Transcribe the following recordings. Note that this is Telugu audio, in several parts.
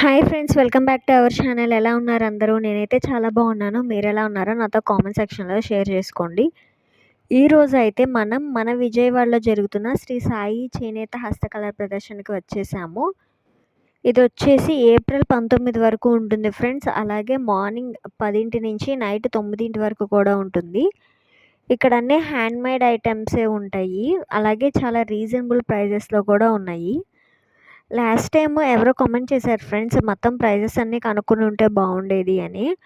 Hi friends welcome back to our channel ఎలా ఉన్నారు అందరూ? నేనైతే చాలా బాగున్నాను. మీరు ఎలా ఉన్నారో నాతో కామెంట్ సెక్షన్లో షేర్ చేసుకోండి. ఈరోజు అయితే మనం మన విజయవాడలో జరుగుతున్న శ్రీ సాయి చేనేత హస్తకళ ప్రదర్శనకి వచ్చేసాము. ఇది వచ్చేసి ఏప్రిల్ పంతొమ్మిది వరకు ఉంటుంది ఫ్రెండ్స్ అలాగే మార్నింగ్ పదింటి నుంచి నైట్ తొమ్మిదింటి వరకు కూడా ఉంటుంది. ఇక్కడ అన్నీ హ్యాండ్మేడ్ ఐటమ్సే ఉంటాయి. అలాగే చాలా రీజనబుల్ ప్రైజెస్లో కూడా ఉన్నాయి. లాస్ట్ టైం ఎవరో కామెంట్ చేశారు ఫ్రెండ్స్ మొత్తం ప్రైజెస్ అన్నీ కనుక్కుని ఉంటే బాగుండేది అని.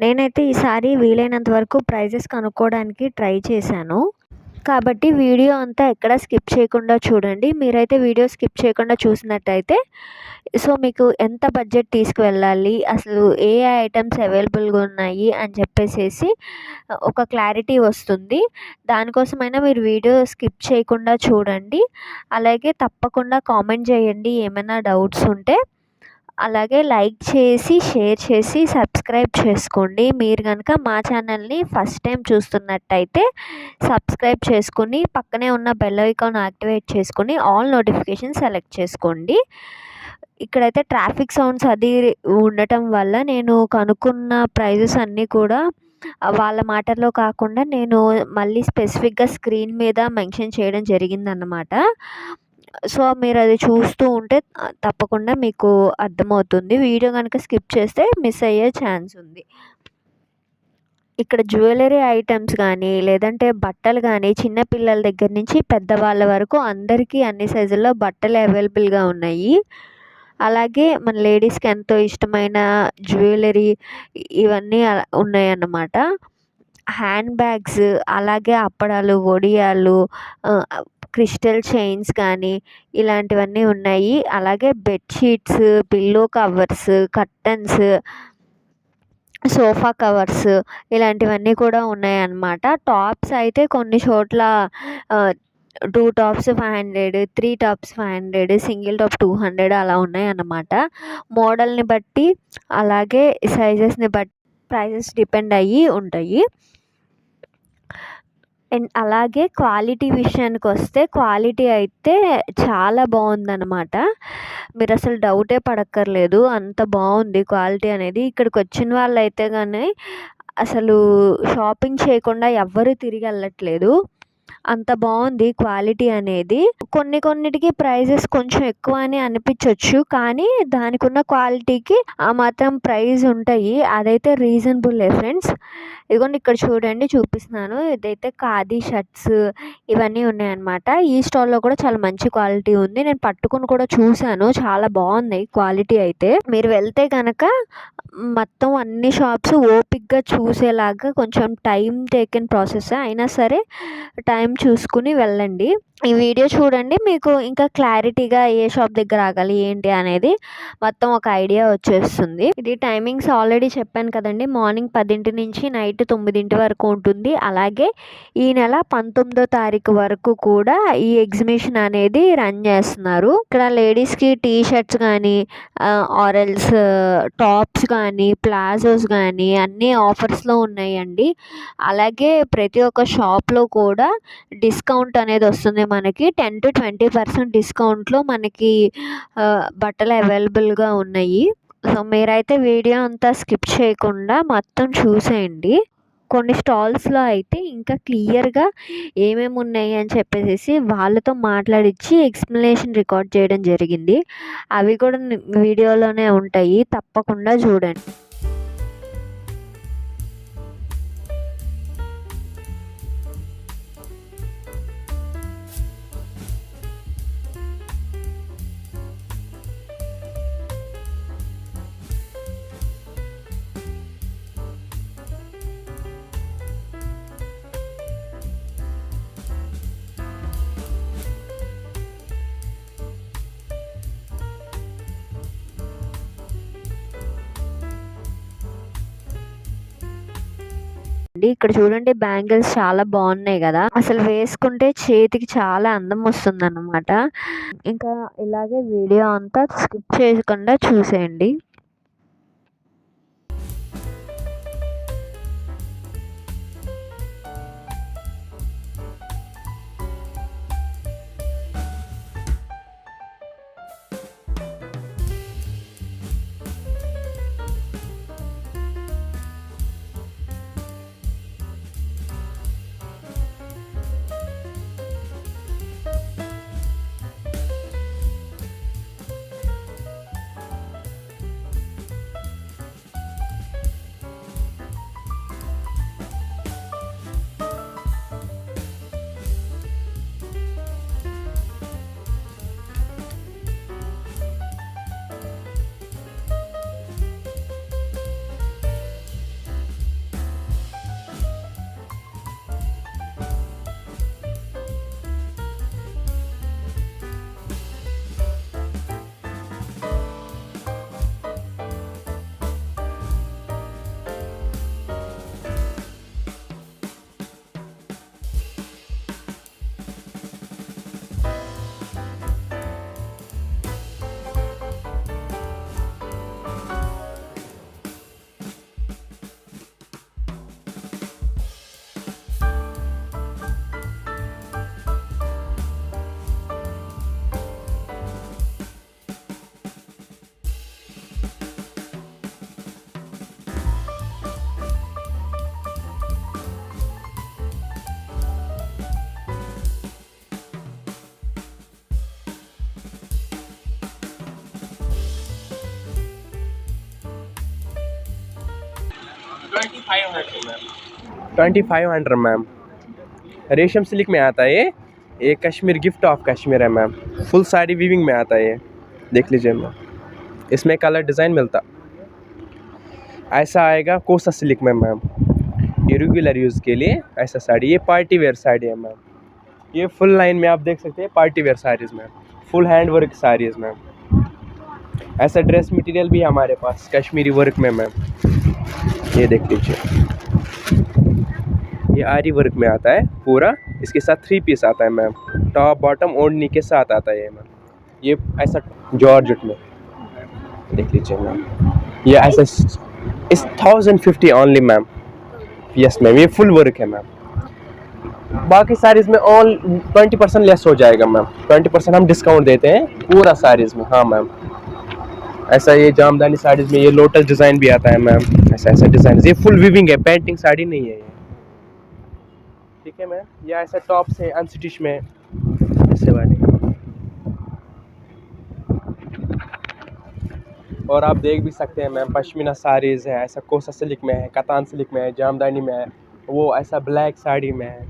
నేనైతే ఈసారి వీలైనంత వరకు ప్రైజెస్ కనుక్కోవడానికి ట్రై చేశాను. కాబట్టి వీడియో అంతా ఎక్కడ స్కిప్ చేయకుండా చూడండి. మీరైతే వీడియో స్కిప్ చేయకుండా చూసినట్టయితే సో మీకు ఎంత బడ్జెట్ తీసుకువెళ్ళాలి అసలు ఏ ఐటమ్స్ అవైలబుల్గా ఉన్నాయి అని చెప్పేసేసి ఒక క్లారిటీ వస్తుంది. దానికోసమైనా మీరు వీడియో స్కిప్ చేయకుండా చూడండి. అలాగే తప్పకుండా కామెంట్ చేయండి ఏమైనా డౌట్స్ ఉంటే. అలాగే లైక్ చేసి షేర్ చేసి సబ్స్క్రైబ్ చేసుకోండి. మీరు కనుక మా ఛానల్ని ఫస్ట్ టైం చూస్తున్నట్టయితే సబ్స్క్రైబ్ చేసుకుని పక్కనే ఉన్న బెల్ ఐకాన్ యాక్టివేట్ చేసుకుని ఆల్ నోటిఫికేషన్ సెలెక్ట్ చేసుకోండి. ఇక్కడైతే ట్రాఫిక్ సౌండ్స్ అది ఉండటం వల్ల నేను కనుక్కున్న ప్రైజెస్ అన్నీ కూడా వాళ్ళ మాటల్లో కాకుండా నేను మళ్ళీ స్పెసిఫిక్గా స్క్రీన్ మీద మెన్షన్ చేయడం జరిగిందన్నమాట. సో మీరు అది చూస్తూ ఉంటే తప్పకుండా మీకు అర్థమవుతుంది. వీడియో కనుక స్కిప్ చేస్తే మిస్ అయ్యే ఛాన్స్ ఉంది. ఇక్కడ జ్యువెలరీ ఐటమ్స్ కానీ లేదంటే బట్టలు కానీ చిన్నపిల్లల దగ్గర నుంచి పెద్దవాళ్ళ వరకు అందరికీ అన్ని సైజుల్లో బట్టలు అవైలబుల్గా ఉన్నాయి. అలాగే మన లేడీస్కి ఎంతో ఇష్టమైన జ్యువెలరీ ఇవన్నీ ఉన్నాయన్నమాట. హ్యాండ్ బ్యాగ్స్ అలాగే అప్పడాలు ఒడియాలు క్రిస్టల్ చైన్స్ కానీ ఇలాంటివన్నీ ఉన్నాయి. అలాగే bedsheets pillow covers curtains sofa covers ఇలాంటివన్నీ కూడా ఉన్నాయన్నమాట. టాప్స్ అయితే కొన్ని చోట్ల two tops five hundred three tops five hundred single top two hundred అలా ఉన్నాయన్నమాట. మోడల్ని బట్టి అలాగే సైజెస్ని బట్టి ప్రైజెస్ డిపెండ్ అయ్యి ఉంటాయి. అండ్ అలాగే క్వాలిటీ విషయానికి వస్తే క్వాలిటీ అయితే చాలా బాగుందన్నమాట మీరు అసలు డౌటే పడక్కర్లేదు. అంత బాగుంది క్వాలిటీ అనేది. ఇక్కడికి వచ్చిన వాళ్ళు అయితే కానీ అసలు షాపింగ్ చేయకుండా ఎవ్వరు తిరిగి వెళ్ళట్లేదు అంత బాగుంది క్వాలిటీ అనేది. కొన్ని కొన్నిటికి ప్రైజెస్ కొంచెం ఎక్కువ అని అనిపించవచ్చు కానీ దానికి ఉన్న క్వాలిటీకి ఆ మాత్రం ప్రైస్ ఉంటాయి. అదైతే రీజనబుల్ ఫ్రెండ్స్. ఇదిగోండి ఇక్కడ చూడండి చూపిస్తున్నాను. ఇదైతే ఖాదీ షర్ట్స్ ఇవన్నీ ఉన్నాయన్నమాట. ఈ స్టాల్లో కూడా చాలా మంచి క్వాలిటీ ఉంది. నేను పట్టుకుని కూడా చూశాను. చాలా బాగుంది క్వాలిటీ అయితే. మీరు వెళ్తే కనుక మొత్తం అన్ని షాప్స్ ఓపిక్గా చూసేలాగా కొంచెం టైం టేకెన్ ప్రాసెస్ అయినా సరే టైం చూసుకుని వెళ్ళండి. ఈ వీడియో చూడండి మీకు ఇంకా క్లారిటీగా ఏ షాప్ దగ్గర ఆగాలి ఏంటి అనేది మొత్తం ఒక ఐడియా వచ్చేస్తుంది. ఇది టైమింగ్స్ ఆల్రెడీ చెప్పాను కదండి మార్నింగ్ పదింటి నుంచి నైట్ తొమ్మిదింటి వరకు ఉంటుంది. అలాగే ఈ నెల పంతొమ్మిదో తారీఖు వరకు కూడా ఈ ఎగ్జిబిషన్ అనేది రన్ చేస్తున్నారు. ఇక్కడ లేడీస్కి టీ షర్ట్స్ కానీ ఆరల్స్ టాప్స్ కానీ ప్లాజోస్ కానీ అన్నీ ఆఫర్స్లో ఉన్నాయండి. అలాగే ప్రతి ఒక్క షాప్లో కూడా డిస్కౌంట్ అనేది వస్తుంది మనకి. టెన్ టు ట్వంటీ పర్సెంట్ డిస్కౌంట్లో మనకి బట్టలు అవైలబుల్గా ఉన్నాయి. సో మీరైతే వీడియో అంతా స్కిప్ చేయకుండా మొత్తం చూసేయండి. కొన్ని స్టాల్స్లో అయితే ఇంకా క్లియర్గా ఏమేమి ఉన్నాయి అని చెప్పేసి వాళ్ళతో మాట్లాడించి ఎక్స్ప్లెనేషన్ రికార్డ్ చేయడం జరిగింది. అవి కూడా వీడియోలోనే ఉంటాయి. తప్పకుండా చూడండి. అండి ఇక్కడ చూడండి బ్యాంగిల్స్ చాలా బాగున్నాయి కదా. అసలు వేసుకుంటే చేతికి చాలా అందం వస్తుంది ఇంకా ఇలాగే వీడియో అంతా స్కిప్ చేయకుండా చూసేయండి. Twenty five hundred ma'am. रेशम सिल्क में आता है ये। कश्मीर, गिफ्ट ऑफ़ कश्मीर है मैम। फुल साड़ी वीविंग में आता है ये। देख लीजिए मैम। इसमें कलर डिज़ाइन मिलता। ऐसा आएगा कोसा सिल्क में मैम। ये रेगुलर यूज़ के लिए ऐसा साड़ी। ये पार्टी वेयर साड़ी है मैम। ये फुल लाइन में आप देख सकते हैं party wear saris ma'am. Full hand work saris ma'am. ऐसा ड्रेस मटेरियल भी हमारे पास कश्मीरी वर्क में मैम। ये देख लीजिए। ये आरी वर्क में आता है पूरा। इसके साथ थ्री पीस आता है मैम टॉप बॉटम ओढ़नी के साथ आता है ये मैम ये ऐसा जॉर्जेट में। देख लीजिए मैम ये ऐसा इस thousand fifty only ma'am yes ma'am ये फुल वर्क है मैम बाकी साड़ीज़ में ऑल ट्वेंटी परसेंट लेस हो जाएगा मैम ट्वेंटी परसेंट हम डिस्काउंट देते हैं पूरा साड़ीज़ में। हाँ मैम ऐसा ये जामदानी साड़ीज़ में ये लोटस डिज़ाइन भी आता है मैम ऐसा ऐसा डिज़ाइन ये फुल विविंग है पेंटिंग साड़ी नहीं है ये। ठीक है मैम या ऐसा टॉप से अनस्टिच में। ऐसे वाले। और आप देख भी सकते हैं मैम पश्मीना साड़ीज़ है, ऐसा कोसा सिल्क में है, कतान सिल्क में है, जामदानी में है, वो ऐसा ब्लैक साड़ी में है।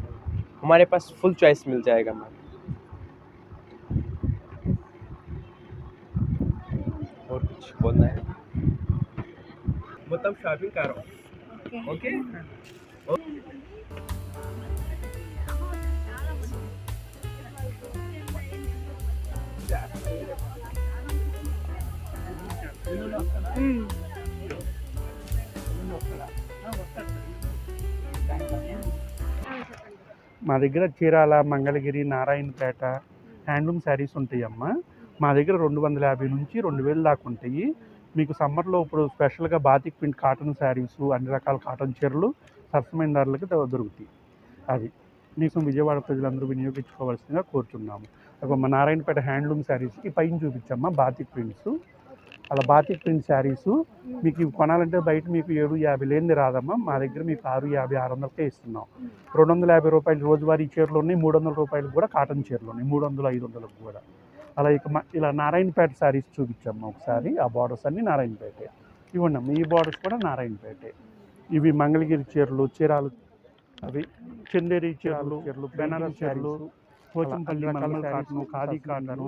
हमारे पास फुल चॉइस मिल जाएगा मैम మర్చిపోందా మొత్తం షాపింగ్ కారం. ఓకే? మా దగ్గర చీరాల మంగళగిరి నారాయణపేట హ్యాండ్లూమ్ శారీస్ ఉంటాయమ్మా. మా దగ్గర రెండు వందల యాభై నుంచి రెండు వేలు దాకా ఉంటాయి. మీకు సమ్మర్లో ఇప్పుడు స్పెషల్గా బాతిక్ ప్రింట్ కాటన్ శారీస్ అన్ని రకాల కాటన్ చీరలు సరసమైన ధరలకి దొరుకుతాయి. అది మీకు విజయవాడ ప్రజలందరూ వినియోగించుకోవాల్సిందిగా కోరుతున్నాము అగో మా నారాయణపేట హ్యాండ్లూమ్ శారీస్ ఈ పైన చూపించమ్మా బాతిక్ ప్రింట్స్. అలా బాతిక్ ప్రింట్ శారీస్ మీకు ఇవి కొనాలంటే బయట మీకు ఏడు యాభై లేనిది రాదమ్మా. మా దగ్గర మీకు ఆరు యాభై ఆరు వందలకే ఇస్తున్నాం. రెండు వందల యాభై రూపాయలు రోజువారీ చీరలు ఉన్నాయి మూడు వందల రూపాయలు కూడా కాటన్ చీరలు ఉన్నాయి మూడు వందలు ఐదు వందలకు కూడా. అలా ఇక మ- ఇలా నారాయణపేట శారీస్ చూపించమ్మా ఒకసారి. ఆ బార్డర్స్ అన్నీ నారాయణపేట. ఇవ్వండి అమ్మా ఈ బార్డర్స్ కూడా నారాయణపేట. ఇవి మంగళగిరి చీరలు చీరాలు అవి చందేరి చీరలు చీరలు బెనారస్ చీరలు Pochampally cotton khadi cotton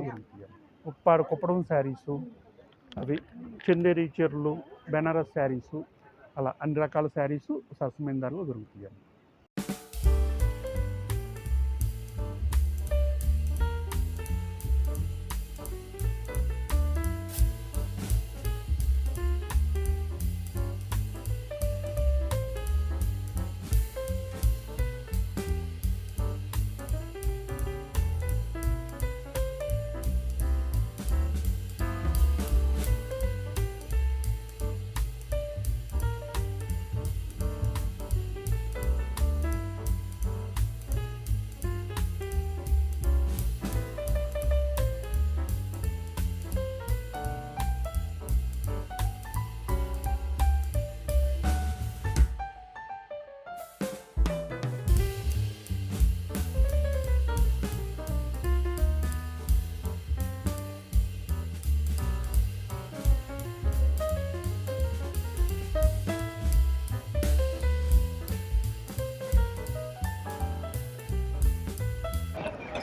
Uppada Kuppadam sarees అవి చందేరి చీరలు బెనారస్ శారీసు అలా అన్ని రకాల శారీసు సరసమైన ధరలో దొరుకుతాయి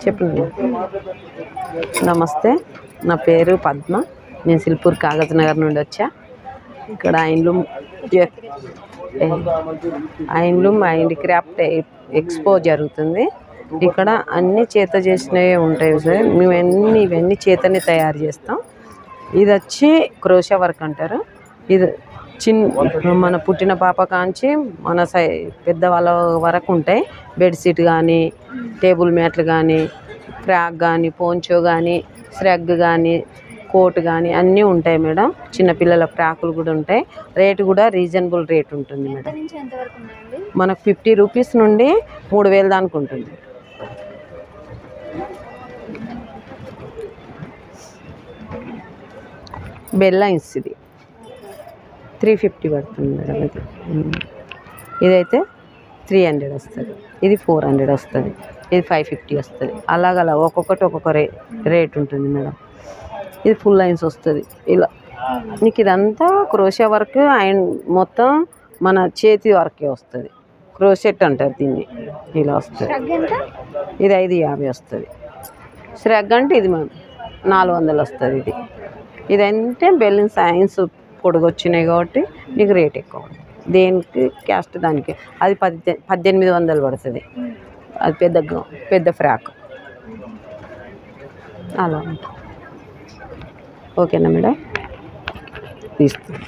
చెప్పండి. నమస్తే నా పేరు పద్మ. నేను సిల్పూర్ కాగజ్ నగర్ నుండి వచ్చా. ఇక్కడ ఐన్లూమ్ ఐన్లూమ్ హ్యాండిక్రాఫ్ట్ ఎక్స్పో జరుగుతుంది. ఇక్కడ అన్ని చేత చేసినవి ఉంటాయి సార్. మేము అన్ని ఇవన్నీ చేతని తయారు చేస్తాం. ఇది వచ్చి క్రోషా వర్క్ అంటారు. ఇది చిన్న మన పుట్టిన పాప కాంచి మన సై పెద్దవాళ్ళ వరకు ఉంటాయి. బెడ్షీట్ కానీ టేబుల్ మ్యాట్లు కానీ ఫ్రాక్ కానీ పోంచో కానీ శ్రగ్ కానీ కోట్ కానీ అన్నీ ఉంటాయి మేడం. చిన్నపిల్లల ఫ్రాకులు కూడా ఉంటాయి. రేటు కూడా రీజనబుల్ రేట్ ఉంటుంది మేడం. మనకు ఫిఫ్టీ రూపీస్ నుండి మూడు వేలు దానికి ఉంటుంది. బెల్లైన్స్ ఇది. త్రీ ఫిఫ్టీ పడుతుంది మేడం ఇది. ఇదైతే త్రీ హండ్రెడ్ వస్తుంది. ఇది ఫోర్ హండ్రెడ్ వస్తుంది. ఇది ఫైవ్ ఫిఫ్టీ వస్తుంది. అలాగలా ఒక్కొక్కటి ఒక్కొక్క రే రేట్ ఉంటుంది మేడం. ఇది ఫుల్ లైన్స్ వస్తుంది. ఇలా నీకు ఇదంతా క్రోషియా వర్క్ అండ్ మొత్తం మన చేతి వరకే వస్తుంది. క్రోషెట్ అంటారు దీన్ని. ఇలా వస్తుంది. ఇది ఐదు యాభై వస్తుంది. శ్రగ్ అంటే ఇది మనం నాలుగు వందలు వస్తుంది ఇది. ఇదంటే బెలూన్ సైన్స్ పొడుగు వచ్చినాయి కాబట్టి నీకు రేట్ ఎక్కువ దేనికి? క్యాస్ట్ దానికి. అది పద్దె పద్దెనిమిది వందలు పడుతుంది. అది పెద్ద పెద్ద ఫ్రాక్. అలా ఉంటుంది. ఓకేనా మేడం? తీస్తుంది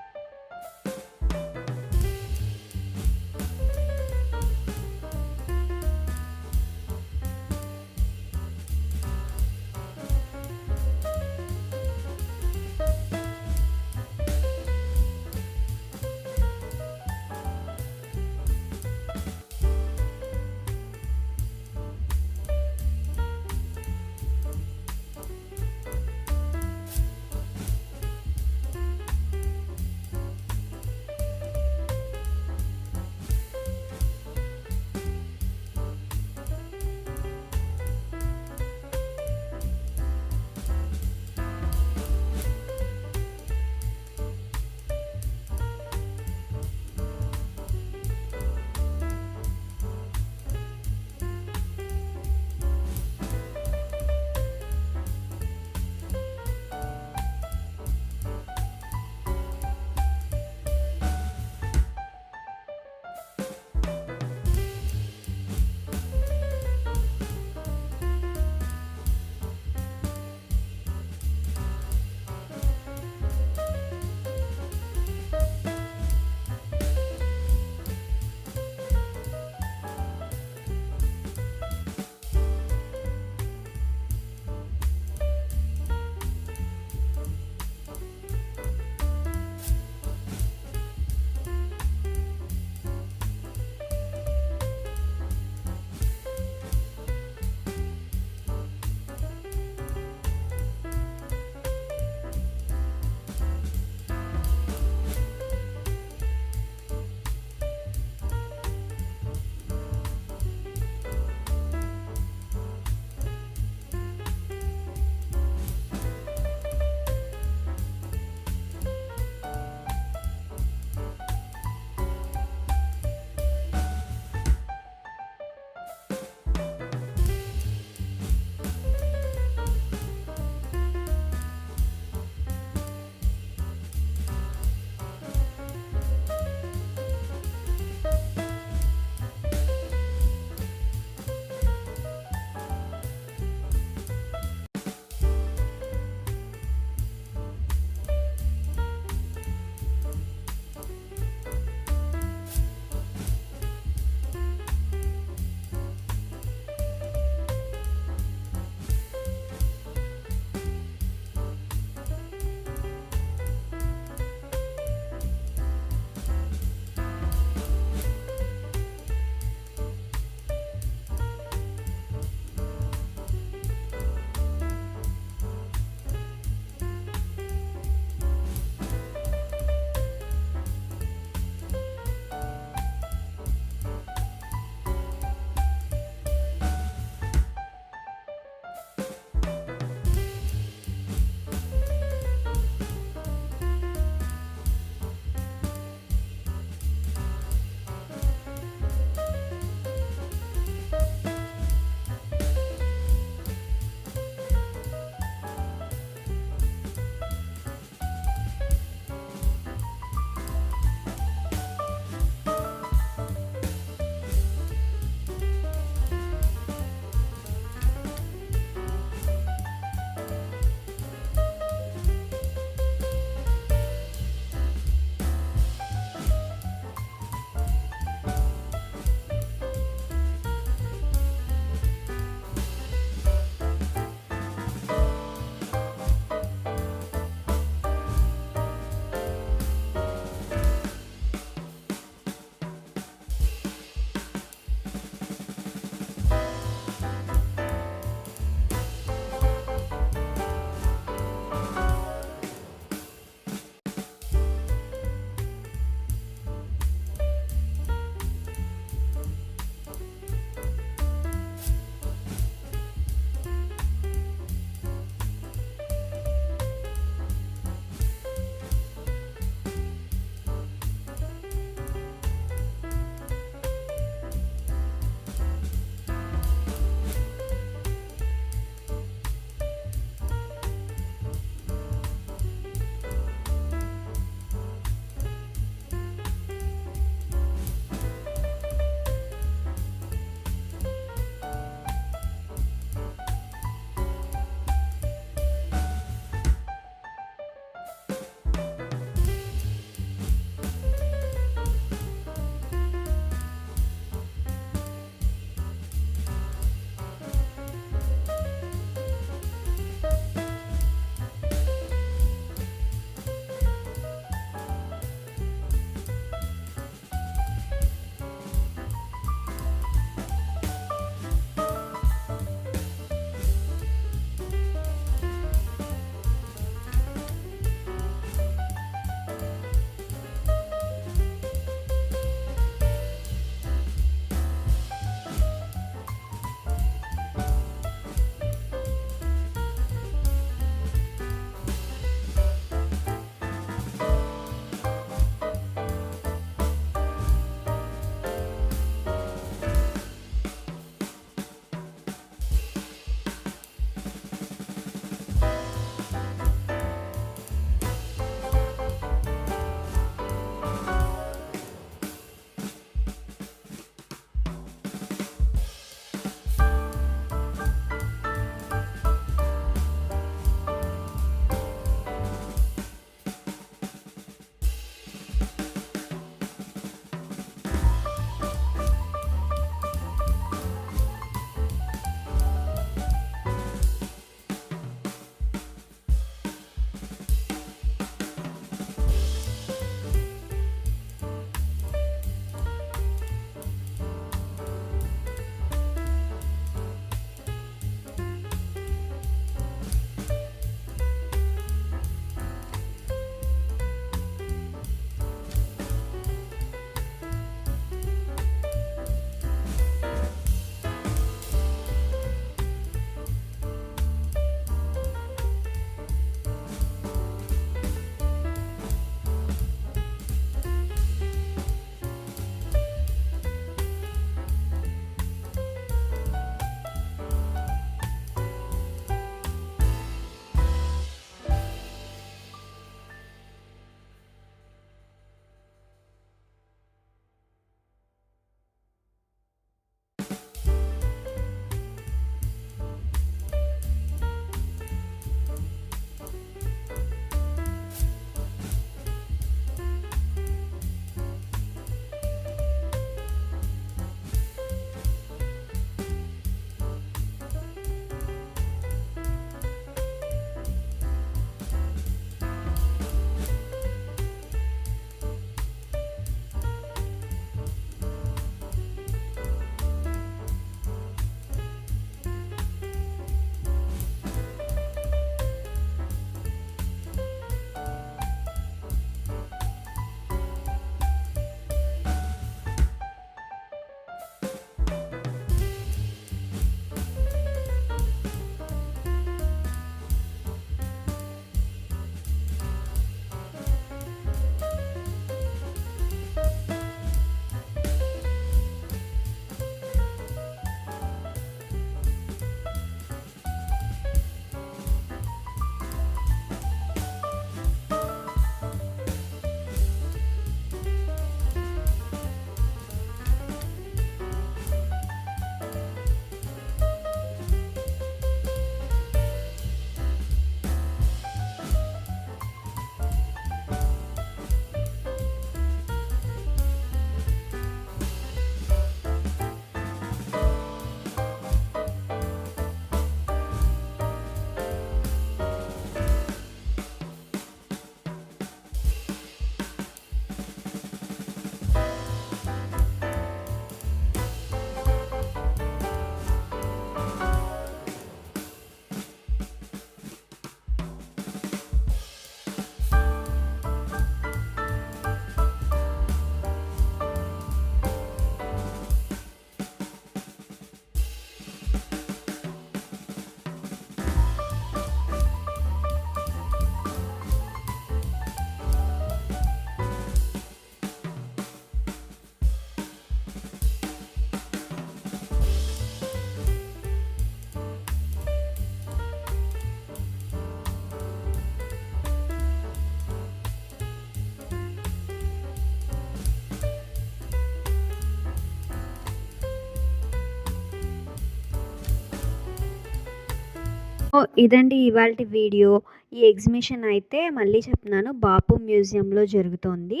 ఇదండి ఇవాళ వీడియో. ఈ ఎగ్జిబిషన్ అయితే మళ్ళీ చెప్తున్నాను బాపు మ్యూజియంలో జరుగుతోంది.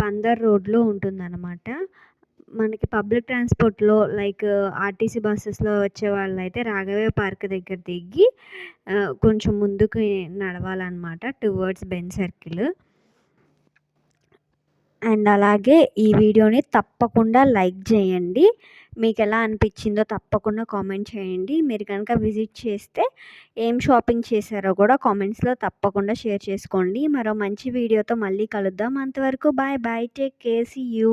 బందర్ రోడ్లో ఉంటుందన్నమాట. మనకి పబ్లిక్ ట్రాన్స్పోర్ట్లో లైక్ ఆర్టీసీ బస్సెస్లో వచ్చే వాళ్ళు అయితే పార్క్ దగ్గర దిగి కొంచెం ముందుకు నడవాలన్నమాట టువర్డ్స్ బెన్ సర్కిల్ అండ్ అలాగే ఈ వీడియోని తప్పకుండా లైక్ చేయండి. మీకు ఎలా అనిపించిందో తప్పకుండా కామెంట్ చేయండి. మీరు కనుక విజిట్ చేస్తే ఏం షాపింగ్ చేశారో కూడా కామెంట్స్లో తప్పకుండా షేర్ చేసుకోండి. మరో మంచి వీడియోతో మళ్ళీ కలుద్దాం. అంతవరకు bye bye. Take care. See you.